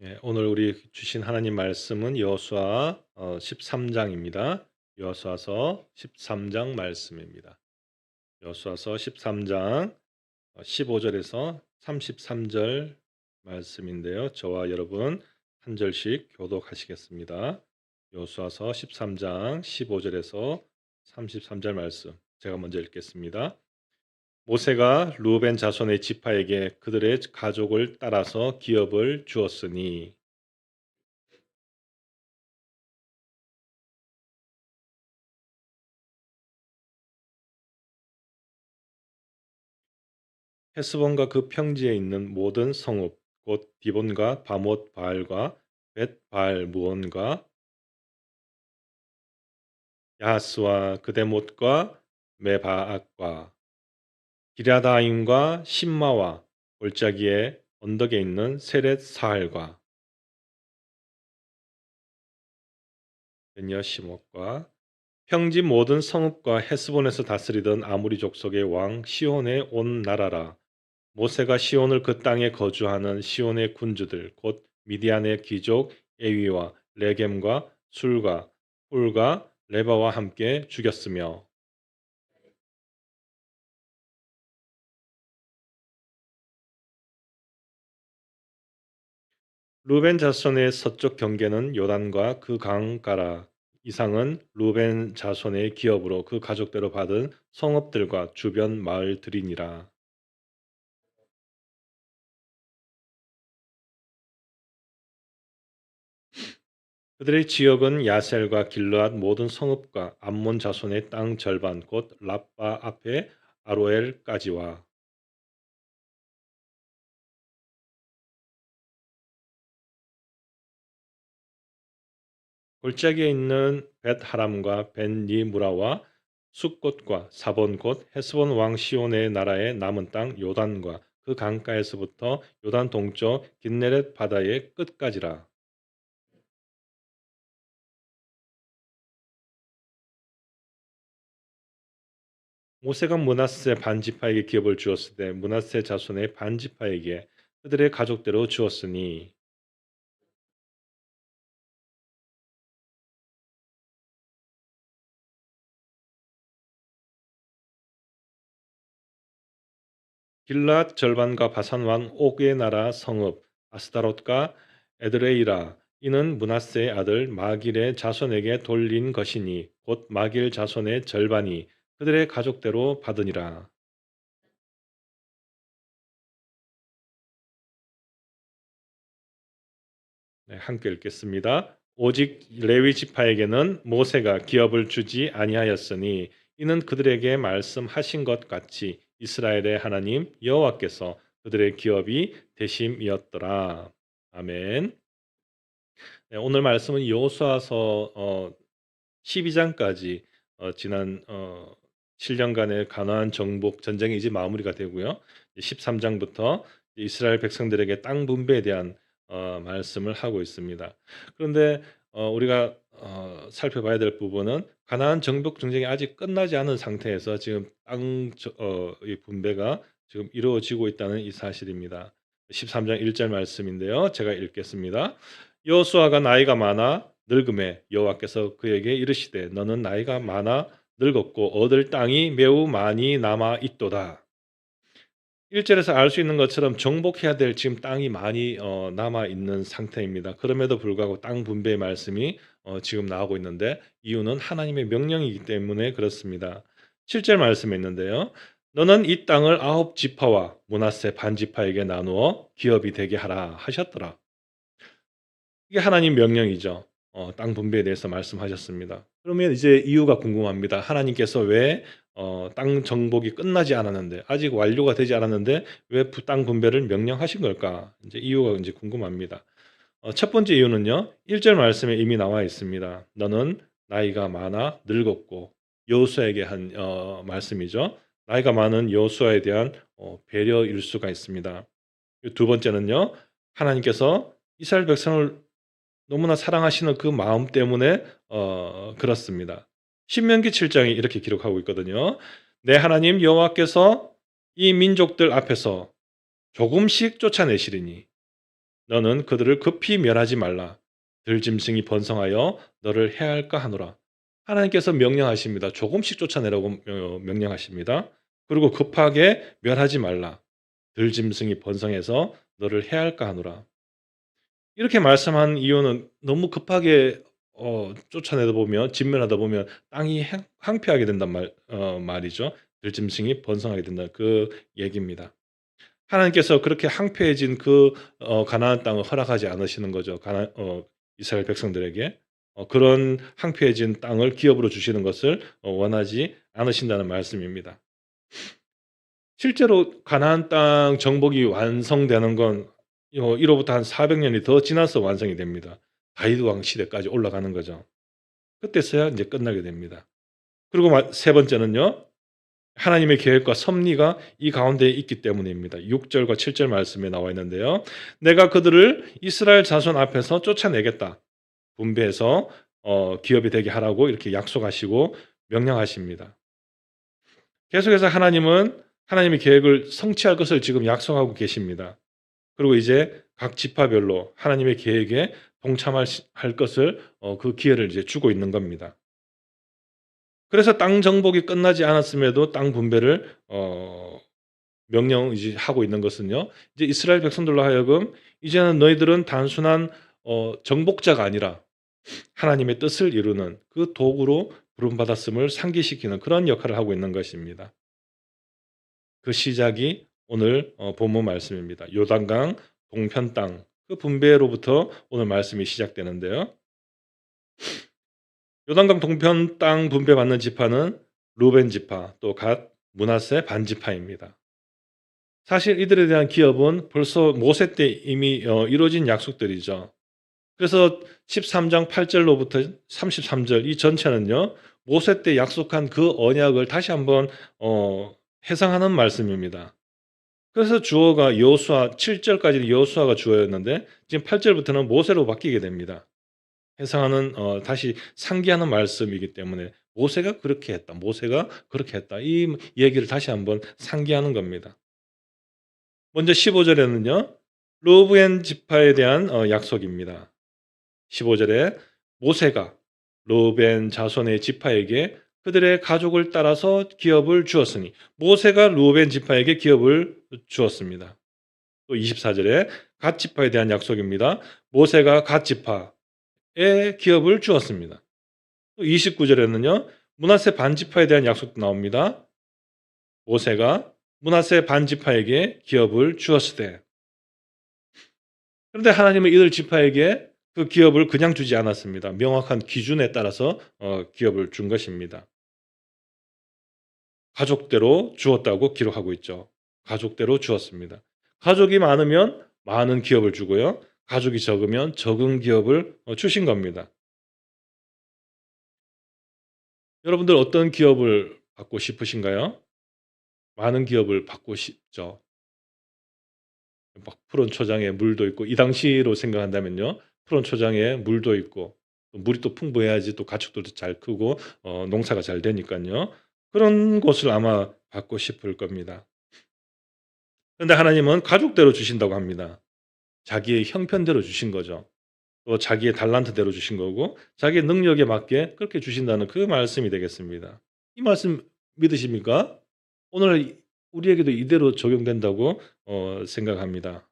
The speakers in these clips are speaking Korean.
예, 오늘 우리 주신 하나님 말씀은 여호수아 어, 13장입니다. 여호수아서 13장 말씀입니다. 여호수아서 13장 15절에서 33절 말씀인데요. 저와 여러분 한 절씩 교독하시겠습니다. 여호수아서 13장 15절에서 33절 말씀 제가 먼저 읽겠습니다. 모세가 루벤 자손의 지파에게 그들의 가족을 따라서 기업을 주었으니. 헤스본과 그 평지에 있는 모든 성읍 곧 디본과 바못 바알과 벳 바알 무온과 야하스와 그데못과 메바악과 기라다임과 신마와 골짜기에 언덕에 있는 세렛 사할과 베냐 시목과 평지 모든 성읍과 헤스본에서 다스리던 아무리 족속의 왕 시온의 온 나라라. 모세가 시온을 그 땅에 거주하는 시온의 군주들 곧 미디안의 귀족 에위와 레겜과 술과 훌과 레바와 함께 죽였으며 루벤 자손의 서쪽 경계는 요단과 그 강가라. 이상은 루벤 자손의 기업으로 그 가족대로 받은 성읍들과 주변 마을들이니라. 그들의 지역은 야셀과 길르앗 모든 성읍과 암몬 자손의 땅 절반 곧 라빠 앞에 아로엘까지와 골짜기에 있는 벳하람과 벤니무라와 숫곳과 사본곳 헤스본 왕 시온의 나라의 남은 땅 요단과 그 강가에서부터 요단 동쪽 긴네렛 바다의 끝까지라. 모세가 문하세 반지파에게 기업을 주었을 때 문하세 자손의 반지파에게 그들의 가족대로 주었으니 길랏 절반과 바산 왕 옥의 나라 성읍 아스타롯과 에드레이라 이는 문하세의 아들 마길의 자손에게 돌린 것이니 곧 마길 자손의 절반이 그들의 가족대로 받으니라. 네, 함께 읽겠습니다. 오직 레위 지파에게는 모세가 기업을 주지 아니하였으니 이는 그들에게 말씀하신 것 같이 이스라엘의 하나님 여호와께서 그들의 기업이 대심이었더라. 아멘. 네, 오늘 말씀은 여호수아서 어, 12장까지 어, 지난 어, 7년간의 가나안 정복 전쟁이 이제 마무리가 되고요. 13장부터 이스라엘 백성들에게 땅 분배에 대한 어, 말씀을 하고 있습니다. 그런데 어, 우리가 어, 살펴봐야 될 부분은 가나안 정복 전쟁이 아직 끝나지 않은 상태에서 지금 땅 어, 분배가 지금 이루어지고 있다는 이 사실입니다. 13장 1절 말씀인데요. 제가 읽겠습니다. 여호수아가 나이가 많아 늙음에 여호와께서 그에게 이르시되 너는 나이가 많아 늙었고 얻을 땅이 매우 많이 남아 있도다. 1절에서 알 수 있는 것처럼 정복해야 될 지금 땅이 많이 어, 남아 있는 상태입니다. 그럼에도 불구하고 땅 분배의 말씀이 어, 지금 나오고 있는데 이유는 하나님의 명령이기 때문에 그렇습니다. 7절 말씀에 있는데요. 너는 이 땅을 아홉 지파와 문하세 반 지파에게 나누어 기업이 되게 하라 하셨더라. 이게 하나님 명령이죠. 어, 땅 분배에 대해서 말씀하셨습니다. 그러면 이제 이유가 궁금합니다. 하나님께서 왜 어, 땅 정복이 끝나지 않았는데 아직 완료가 되지 않았는데 왜 땅 분배를 명령하신 걸까? 이제 이유가 이제 궁금합니다. 어, 첫 번째 이유는요. 1절 말씀에 이미 나와 있습니다. 너는 나이가 많아 늙었고 여호수아에게 한 어, 말씀이죠. 나이가 많은 여호수아에 대한 어, 배려일 수가 있습니다. 두 번째는요. 하나님께서 이스라엘 백성을 너무나 사랑하시는 그 마음 때문에 어, 그렇습니다. 신명기 7장이 이렇게 기록하고 있거든요. 내 하나님 여호와께서 이 민족들 앞에서 조금씩 쫓아내시리니 너는 그들을 급히 멸하지 말라. 들짐승이 번성하여 너를 해할까 하노라. 하나님께서 명령하십니다. 조금씩 쫓아내라고 어, 명령하십니다. 그리고 급하게 멸하지 말라. 들짐승이 번성해서 너를 해할까 하노라. 이렇게 말씀한 이유는 너무 급하게 어, 쫓아내다 보면 진멸하다 보면 땅이 행- 황폐하게 된단 말, 어, 말이죠. 들짐승이 번성하게 된다 그 얘기입니다. 하나님께서 그렇게 황폐해진 그 어, 가나안 땅을 허락하지 않으시는 거죠. 가나, 어, 이스라엘 백성들에게 어, 그런 황폐해진 땅을 기업으로 주시는 것을 어, 원하지 않으신다는 말씀입니다. 실제로 가나안 땅 정복이 완성되는 건 어, 1호부터 한 400년이 더 지나서 완성이 됩니다. 다윗 왕 시대까지 올라가는 거죠. 그때서야 이제 끝나게 됩니다. 그리고 마- 세 번째는요. 하나님의 계획과 섭리가 이 가운데 있기 때문입니다. 6절과 7절 말씀에 나와 있는데요. 내가 그들을 이스라엘 자손 앞에서 쫓아내겠다. 분배해서 어, 기업이 되게 하라고 이렇게 약속하시고 명령하십니다. 계속해서 하나님은 하나님의 계획을 성취할 것을 지금 약속하고 계십니다. 그리고 이제 각 지파별로 하나님의 계획에 동참할 시- 할 것을 어, 그 기회를 이제 주고 있는 겁니다. 그래서 땅 정복이 끝나지 않았음에도 땅 분배를 어, 명령 이제 하고 있는 것은요. 이제 이스라엘 백성들로 하여금 이제는 너희들은 단순한 어, 정복자가 아니라 하나님의 뜻을 이루는 그 도구로 부름받았음을 상기시키는 그런 역할을 하고 있는 것입니다. 그 시작이 오늘 어, 본문 말씀입니다. 요단강 동편 땅 그 분배로부터 오늘 말씀이 시작되는데요. 요단강 동편 땅 분배받는 지파는 루벤 지파 또 갓 문하세 반 지파입니다. 사실 이들에 대한 기업은 벌써 모세 때 이미 어, 이루어진 약속들이죠. 그래서 13장 8절로부터 33절 이 전체는요. 모세 때 약속한 그 언약을 다시 한번 어, 해상하는 말씀입니다. 그래서 주어가 여호수아 7절까지는 여호수아가 주어였는데 지금 8절부터는 모세로 바뀌게 됩니다. 해상하는 어, 다시 상기하는 말씀이기 때문에 모세가 그렇게 했다. 모세가 그렇게 했다. 이 얘기를 다시 한번 상기하는 겁니다. 먼저 15절에는요. 로브엔 지파에 대한 어, 약속입니다. 15절에 모세가 로벤 자손의 지파에게 그들의 가족을 따라서 기업을 주었으니 모세가 루벤 지파에게 기업을 주었습니다. 또 24절에 갓 지파에 대한 약속입니다. 모세가 갓 지파에 기업을 주었습니다. 또 29절에는요. 문하세 반지파에 대한 약속도 나옵니다. 모세가 문하세 반지파에게 기업을 주었을 때 그런데 하나님은 이들 지파에게 그 기업을 그냥 주지 않았습니다. 명확한 기준에 따라서 어, 기업을 준 것입니다. 가족대로 주었다고 기록하고 있죠. 가족대로 주었습니다. 가족이 많으면 많은 기업을 주고요. 가족이 적으면 적은 기업을 어, 주신 겁니다. 여러분들 어떤 기업을 받고 싶으신가요? 많은 기업을 받고 싶죠. 막 푸른 초장에 물도 있고 이 당시로 생각한다면요. 푸른 초장에 물도 있고 또 물이 또 풍부해야지 또 가축들도 잘 크고 어, 농사가 잘 되니까요. 그런 곳을 아마 받고 싶을 겁니다. 그런데 하나님은 가족대로 주신다고 합니다. 자기의 형편대로 주신 거죠. 또 자기의 달란트대로 주신 거고 자기의 능력에 맞게 그렇게 주신다는 그 말씀이 되겠습니다. 이 말씀 믿으십니까? 오늘 우리에게도 이대로 적용된다고 어, 생각합니다.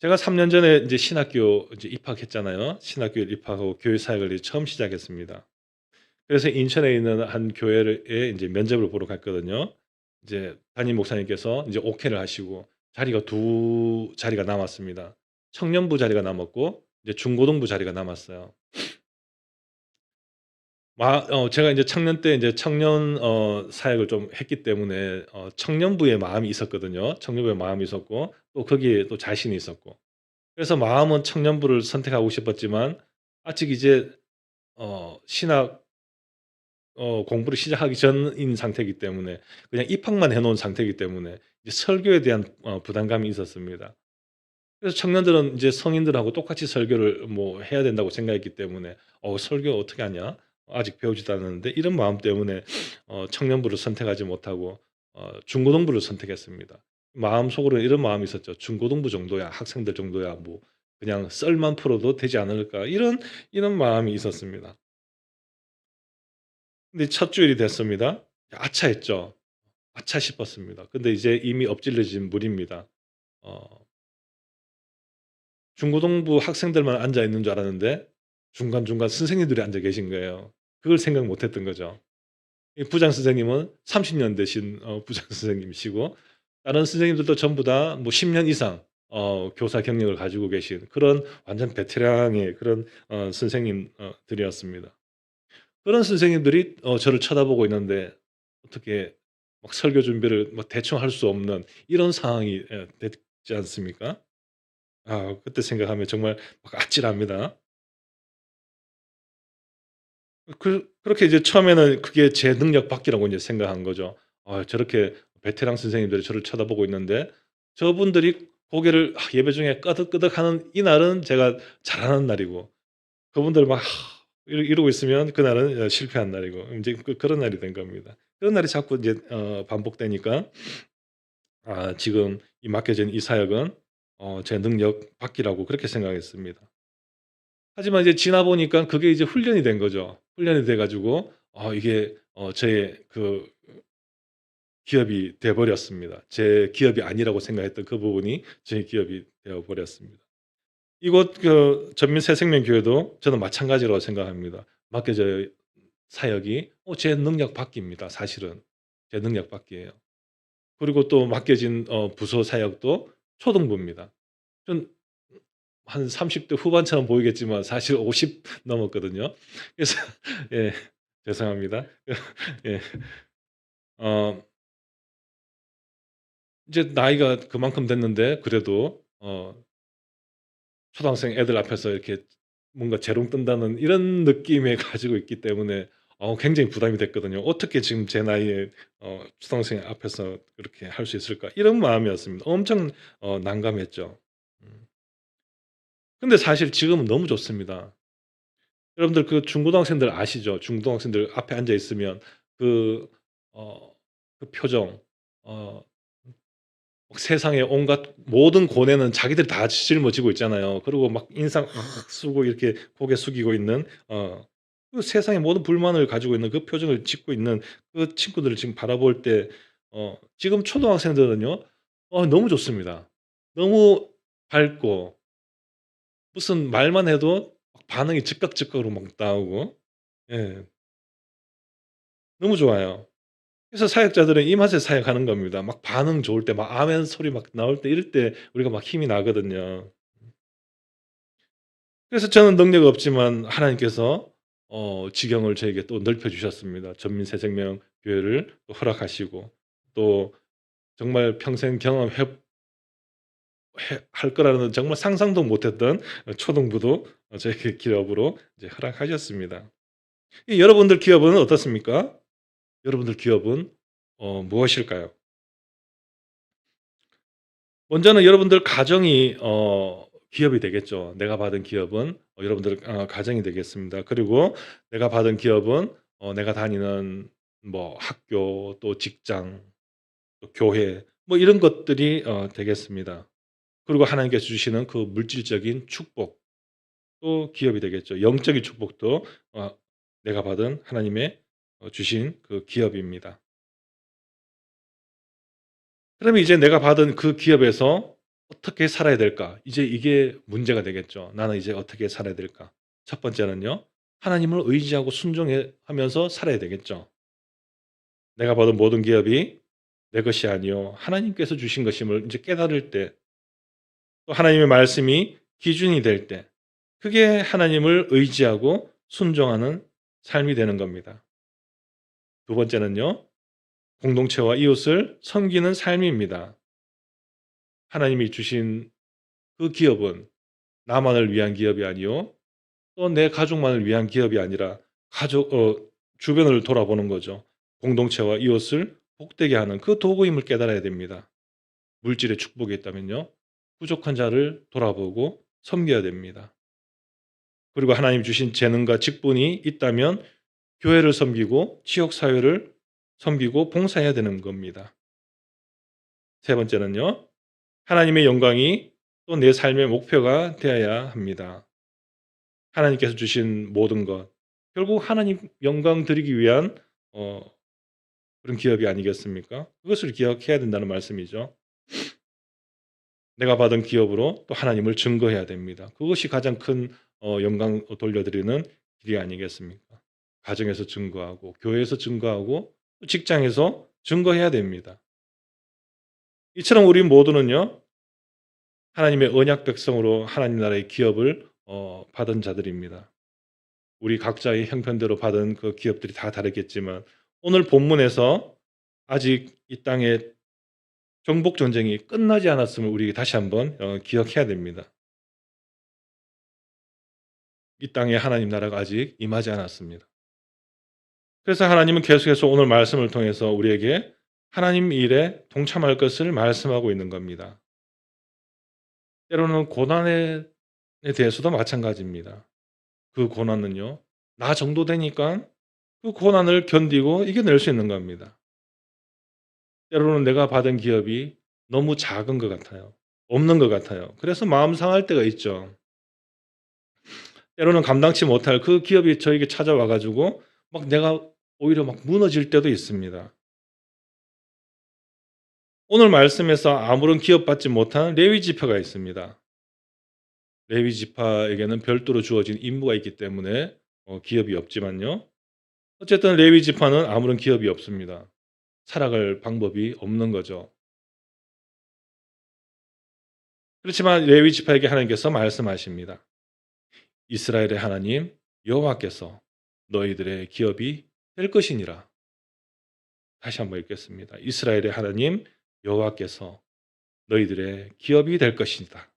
제가 3년 전에 이제 신학교 이제 입학했잖아요. 신학교에 입학하고 교회 사역을 처음 시작했습니다. 그래서 인천에 있는 한 교회에 이제 면접을 보러 갔거든요. 이제 담임 목사님께서 이제 오케이를 하시고 자리가 두 자리가 남았습니다. 청년부 자리가 남았고 이제 중고등부 자리가 남았어요. 마, 어, 제가 이제 청년 때 이제 청년 어, 사역을 좀 했기 때문에 어, 청년부의 마음이 있었거든요. 청년부의 마음이 있었고 또 거기에 또 자신이 있었고 그래서 마음은 청년부를 선택하고 싶었지만 아직 이제 어, 신학 어, 공부를 시작하기 전인 상태이기 때문에 그냥 입학만 해놓은 상태이기 때문에 이제 설교에 대한 어, 부담감이 있었습니다. 그래서 청년들은 이제 성인들하고 똑같이 설교를 뭐 해야 된다고 생각했기 때문에 어, 설교 어떻게 하냐? 아직 배우지도 않았는데 이런 마음 때문에 어, 청년부를 선택하지 못하고 어, 중고등부를 선택했습니다. 마음속으로는 이런 마음이 있었죠. '중고등부 정도야. 학생들 정도야. 뭐 그냥 썰만 풀어도 되지 않을까.' 이런 이런 마음이 있었습니다. 근데 첫 주일이 됐습니다. 아차 했죠. 아차 싶었습니다. 근데 이제 이미 엎질러진 물입니다. 어 중고등부 학생들만 앉아 있는 줄 알았는데 중간중간 선생님들이 앉아 계신 거예요. 그걸 생각 못 했던 거죠. 이 부장 선생님은 30년 되신 어 부장 선생님이시고 다른 선생님들도 전부 다 뭐 10년 이상 어 교사 경력을 가지고 계신 그런 완전 베테랑의 그런 어 선생님 어 들이었습니다. 그런 선생님들이 어 저를 쳐다보고 있는데 어떻게 막 설교 준비를 뭐 대충 할 수 없는 이런 상황이 예 됐지 않습니까? 아 그때 생각하면 정말 막 아찔합니다. 그 그렇게 이제 처음에는 그게 제 능력 밖이라고 이제 생각한 거죠. 아 저렇게 베테랑 선생님들이 저를 쳐다보고 있는데 저분들이 고개를 아 예배 중에 끄덕끄덕 하는 이날은 제가 잘하는 날이고 그분들 막 이러 이러고 있으면 그날은 어 실패한 날이고 인제 그 그런 날이 된 겁니다. 그런 날이 자꾸 이제 어 반복되니까 아 지금 이 맡겨진 이 사역은 어 제 능력 밖이라고 그렇게 생각했습니다. 하지만 이제 지나 보니까 그게 이제 훈련이 된 거죠. 훈련이 돼 가지고 어 이게 어 저의 그 기업이 돼 버렸습니다. 제 기업이 아니라고 생각했던 그 부분이 제 기업이 되어 버렸습니다. 이곳 그 전민새생명교회도 저는 마찬가지라고 생각합니다. 맡겨져 사역이 어 제 능력 밖입니다 사실은. 제 능력 밖이에요. 그리고 또 맡겨진 어 부서 사역도 초등부입니다. 전 한 30대 후반처럼 보이겠지만 사실 50 넘었거든요. 그래서 예 죄송합니다. 예. 어 이제 나이가 그만큼 됐는데 그래도 어 초등학생 애들 앞에서 이렇게 뭔가 재롱 뜬다는 이런 느낌에 가지고 있기 때문에 어 굉장히 부담이 됐거든요. '어떻게 지금 제 나이에 어 초등학생 앞에서 그렇게 할 수 있을까?' 이런 마음이었습니다. 엄청 어 난감했죠. 음. 근데 사실 지금은 너무 좋습니다. 여러분들 그 중고등학생들 아시죠? 중고등학생들 앞에 앉아 있으면 그 어 그 표정 어 세상의 온갖 모든 고뇌는 자기들이 다 짊어지고 있잖아요. 그리고 막 인상 악 쓰고 이렇게 고개 숙이고 있는 어 그 세상의 모든 불만을 가지고 있는 그 표정을 짓고 있는 그 친구들을 지금 바라볼 때 어 지금 초등학생들은요. 어 너무 좋습니다. 너무 밝고 무슨 말만 해도 막 반응이 즉각 즉각으로 막 나오고 예. 너무 좋아요. 그래서 사역자들은 이 맛에 사역하는 겁니다. 막 반응 좋을 때 막 아멘 소리 막 나올 때 이럴 때 우리가 막 힘이 나거든요. 그래서 저는 능력 없지만 하나님께서 어 지경을 저에게 또 넓혀 주셨습니다. 전민 새생명 교회를 또 허락하시고 또 정말 평생 경험해 해할 거라는 정말 상상도 못 했던 어 초등부도 어 저에게 기업으로 이제 허락하셨습니다. 이 여러분들 기업은 어떻습니까? 여러분들 기업은 어 무엇일까요? 먼저는 여러분들 가정이 어 기업이 되겠죠. 내가 받은 기업은 어 여러분들 어 가정이 되겠습니다. 그리고 내가 받은 기업은 어 내가 다니는 뭐 학교 또 직장 또 교회 뭐 이런 것들이 어 되겠습니다. 그리고 하나님께서 주시는 그 물질적인 축복 또 기업이 되겠죠. 영적인 축복도 어 내가 받은 하나님의 어 주신 그 기업입니다. 그러면 이제 내가 받은 그 기업에서 어떻게 살아야 될까? 이제 이게 문제가 되겠죠. '나는 이제 어떻게 살아야 될까?' 첫 번째는요. 하나님을 의지하고 순종해 하면서 살아야 되겠죠. 내가 받은 모든 기업이 내 것이 아니요 하나님께서 주신 것임을 이제 깨달을 때 또 하나님의 말씀이 기준이 될 때 그게 하나님을 의지하고 순종하는 삶이 되는 겁니다. 두 번째는요. 공동체와 이웃을 섬기는 삶입니다. 하나님이 주신 그 기업은 나만을 위한 기업이 아니요. 또 내 가족만을 위한 기업이 아니라 가족 어 주변을 돌아보는 거죠. 공동체와 이웃을 복되게 하는 그 도구임을 깨달아야 됩니다. 물질의 축복이 있다면요. 부족한 자를 돌아보고 섬겨야 됩니다. 그리고 하나님 주신 재능과 직분이 있다면 교회를 섬기고 지역 사회를 섬기고 봉사해야 되는 겁니다. 세 번째는요. 하나님의 영광이 또 내 삶의 목표가 되어야 합니다. 하나님께서 주신 모든 것 결국 하나님 영광 드리기 위한 어, 그런 기업이 아니겠습니까? 그것을 기억해야 된다는 말씀이죠. 내가 받은 기업으로 또 하나님을 증거해야 됩니다. 그것이 가장 큰 어, 영광 돌려드리는 길이 아니겠습니까? 가정에서 증거하고 교회에서 증거하고 또 직장에서 증거해야 됩니다. 이처럼 우리 모두는요 하나님의 언약 백성으로 하나님 나라의 기업을 어, 받은 자들입니다. 우리 각자의 형편대로 받은 그 기업들이 다 다르겠지만 오늘 본문에서 아직 이 땅의 정복 전쟁이 끝나지 않았음을 우리 다시 한번 어, 기억해야 됩니다. 이 땅에 하나님 나라가 아직 임하지 않았습니다. 그래서 하나님은 계속해서 오늘 말씀을 통해서 우리에게 하나님 일에 동참할 것을 말씀하고 있는 겁니다. 때로는 고난에 대해서도 마찬가지입니다. 그 고난은요, 나 정도 되니까 그 고난을 견디고 이겨낼 수 있는 겁니다. 때로는 내가 받은 기업이 너무 작은 것 같아요. 없는 것 같아요. 그래서 마음 상할 때가 있죠. 때로는 감당치 못할 그 기업이 저에게 찾아와 가지고 막 내가 오히려 막 무너질 때도 있습니다. 오늘 말씀에서 아무런 기업 받지 못한 레위 지파가 있습니다. 레위 지파에게는 별도로 주어진 임무가 있기 때문에 어, 기업이 없지만요. 어쨌든 레위 지파는 아무런 기업이 없습니다. 살아갈 방법이 없는 거죠. 그렇지만 레위 지파에게 하나님께서 말씀하십니다. 이스라엘의 하나님 여호와께서 너희들의 기업이 될 것이니라. 다시 한번 읽겠습니다. 이스라엘의 하나님 여호와께서 너희들의 기업이 될 것이다.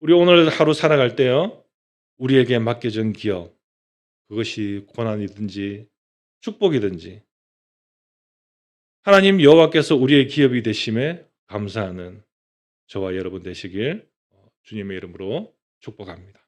우리 오늘 하루 살아갈 때요. 우리에게 맡겨진 기업 그것이 고난이든지 축복이든지 하나님 여호와께서 우리의 기업이 되심에 감사하는 저와 여러분 되시길 주님의 이름으로 축복합니다.